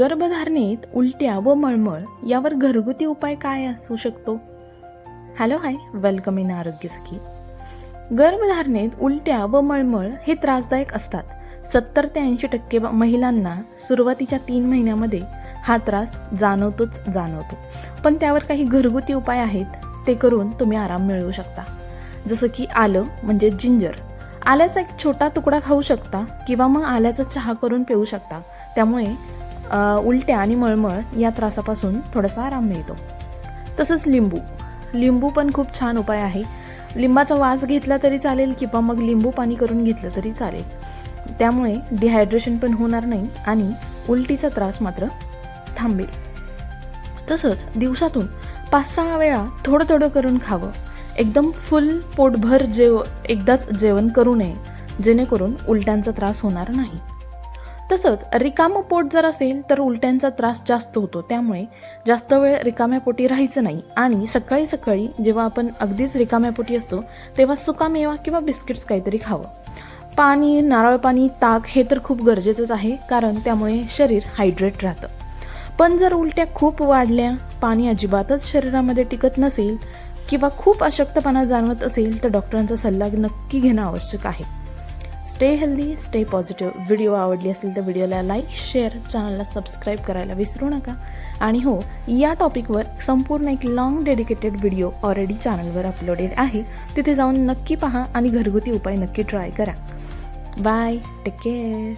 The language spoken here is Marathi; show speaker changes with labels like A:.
A: गर्भधारणेत उलट्या व मळमळ यावर घरगुती उपाय काय असू शकतो? हॅलो हाय वेलकम इन आरोग्य सखी गर्भधारणेत उलट्या व मळमळ हे त्रासदायक असतात. सत्तर ते ऐंशी टक्के महिलांना सुरुवातीच्या तीन महिन्यामध्ये हा त्रास जाणवतोच जाणवतो. पण त्यावर काही घरगुती उपाय आहेत ते करून तुम्ही आराम मिळवू शकता. जसं की आलं म्हणजे जिंजर. आल्याचा एक छोटा तुकडा खाऊ शकता किंवा मग आल्याचा चहा करून पिऊ शकता. त्यामुळे उलट्या आणि मळमळ या त्रासापासून थोडासा आराम मिळतो. तसंच लिंबू. लिंबू पण खूप छान उपाय आहे. लिंबाचा वास घेतला तरी चालेल किंवा मग लिंबू पाणी करून घेतलं तरी चालेल. त्यामुळे डिहायड्रेशन पण होणार नाही आणि उलटीचा त्रास मात्र थांबेल. तसंच दिवसातून पाच सहा वेळा थोडं थोडं करून खावं. एकदम फुल पोटभर जेव एकदाच जेवण करू नये. जेणेकरून उलट्यांचा त्रास होणार नाही. तसंच रिकामं पोट जर असेल तर उलट्यांचा त्रास जास्त होतो. त्यामुळे जास्त वेळ रिकाम्या पोटी राहायचं नाही. आणि सकाळी सकाळी जेव्हा आपण अगदीच रिकाम्या पोटी असतो तेव्हा सुकामेवा किंवा बिस्किट्स काहीतरी खावं. पाणी नारळ पाणी ताक हे तर खूप गरजेचंच आहे कारण त्यामुळे शरीर हायड्रेट राहतं. पण जर उलट्या खूप वाढल्या पाणी अजिबातच शरीरामध्ये टिकत नसेल किंवा खूप अशक्तपणा जाणवत असेल तर डॉक्टरांचा सल्ला नक्की घेणं आवश्यक आहे. Stay healthy stay positive video आवडली असेल तर व्हिडिओला लाईक शेअर चॅनलला सबस्क्राईब करायला विसरू नका. आणि हो या टॉपिकवर संपूर्ण एक लॉंग डेडिकेटेड व्हिडिओ ऑलरेडी चॅनलवर अपलोडेड आहे. तिथे जाऊन नक्की पहा आणि घरगुती उपाय नक्की ट्राय करा. Bye take care